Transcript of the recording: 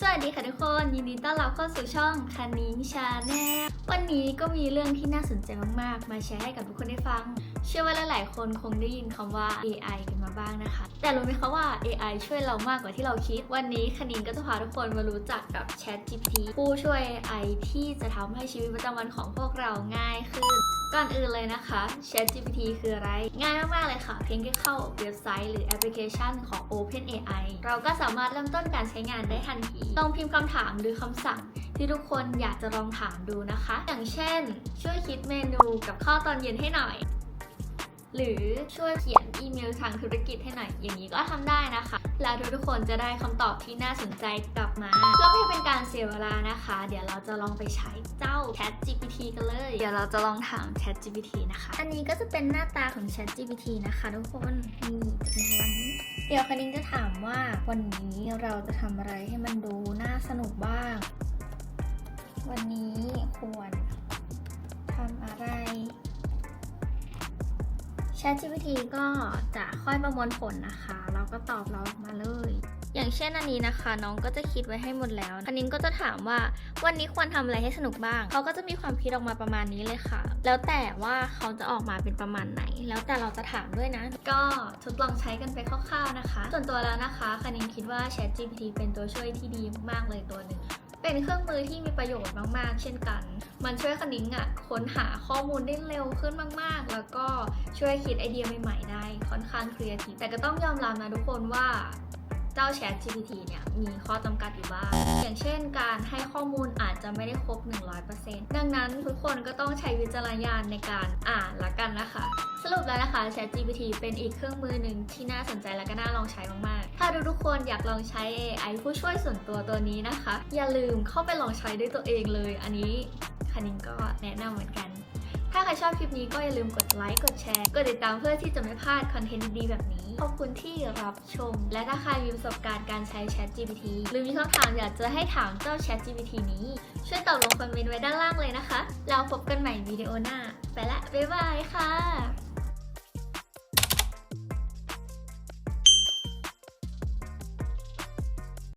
สวัสดีค่ะทุกคน ยินดีต้อนรับเข้าสู่ช่องคันนิ้งชาแนลวันนี้ก็มีเรื่องที่น่าสนใจมากๆ มาแชร์ให้กับทุกคนได้ฟัง เชื่อว่าหลายๆคนคงได้ยินคำว่า AI กันมาบ้างนะคะ แต่รู้ไหมคะว่า AI ช่วยเรามากกว่าที่เราคิด วันนี้คันนิ้งก็จะพาทุกคนมารู้จักกับ Chat GPT ผู้ช่วย AI ที่จะทำให้ชีวิตประจำวันของพวกเราง่ายขึ้น ก่อนอื่นเลยนะคะ Chat GPT คืออะไร ง่ายมาก ๆ เลยค่ะ เพียงแค่เข้าเว็บไซต์หรือแอปพลิเคชันของ OpenAI เราก็สามารถเริ่มต้นการใช้งานได้ทันทีลองพิมพ์คำถามหรือคำสั่งที่ทุกคนอยากจะลองถามดูนะคะ อย่างเช่น ช่วยคิดเมนูกับข้าวตอนเย็นให้หน่อย หรือช่วยเขียนอีเมลทางธุรกิจให้หน่อยอย่างนี้ก็ทำได้นะคะ แล้วทุกๆคนจะได้คำตอบที่น่าสนใจกลับมาเพื่อไม่ให้เป็นการเสียเวลานะคะ เดี๋ยวเราจะลองไปใช้เจ้า Chat GPT กันเลย เดี๋ยวเราจะลองถาม Chat GPT นะคะ อันนี้ก็จะเป็นหน้าตาของ Chat GPT นะคะทุกคนนี่จะเป็นวันนี้เดี๋ยวคณิงจะถามว่าวันนี้เราจะทำอะไรให้มันดูน่าสนุกบ้าง วันนี้ควรทำอะไร ChatGPT ก็จะค่อยประมวลผลนะคะ เราก็ตอบเราออกมาเลย อย่างเช่นอันนี้นะคะ น้องก็จะคิดไว้ให้หมดแล้วคันนิ้ก็จะถามว่าวันนี้ควรทำอะไรให้สนุกบ้าง เขาก็จะมีความคิดออกมาประมาณนี้เลยค่ะ แล้วแต่ว่าเขาจะออกมาเป็นประมาณไหน แล้วแต่เราจะถามด้วยนะ ก็ทดลองใช้กันไปคร่าวๆนะคะ ส่วนตัวแล้วนะคะคันนิ้คิดว่า ChatGPT เป็นตัวช่วยที่ดีมากเลยตัวหนึ่ง เป็นเครื่องมือที่มีประโยชน์มาก ๆ เช่นกัน มันช่วยคณิ้งอะค้นหาข้อมูลได้เร็วขึ้นมาก ๆ แล้วก็ช่วยคิดไอเดียใหม่ ๆ ได้ค่อนข้างครีเอทีฟแต่ก็ต้องยอมรับนะทุกคนว่า เจ้า Chat GPT เนี่ยมีข้อจำกัดอยู่บ้าง อย่างเช่นการให้ข้อมูลอาจจะไม่ได้ครบ 100%ดังนั้นทุกคนก็ต้องใช้วิจารณญาณในการอ่านละกันนะคะ สรุปแล้วนะคะ Chat GPT เป็นอีกเครื่องมือหนึ่งที่น่าสนใจและก็น่าลองใช้มากๆ ถ้าทุกๆคนอยากลองใช้ AI ผู้ช่วยส่วนตัวตัวนี้นะคะ อย่าลืมเข้าไปลองใช้ด้วยตัวเองเลย อันนี้คันนิงก็แนะนำเหมือนกัน ถ้าใครชอบคลิปนี้ก็อย่าลืมกดไลค์ กดแชร์ กดติดตามเพื่อที่จะไม่พลาดคอนเทนต์ดีๆแบบนี้ ขอบคุณที่รับชม และถ้าใครมีประสบการณ์การใช้ Chat GPT หรือมีคำถามอยากจะให้ถามเจ้า Chat GPT นี้ ช่วยตอบลงคอมเมนต์ไว้ด้านล่างเลยนะคะ เราพบกันใหม่วิดีโอหน้า ไปละ บ๊ายบายค่ะ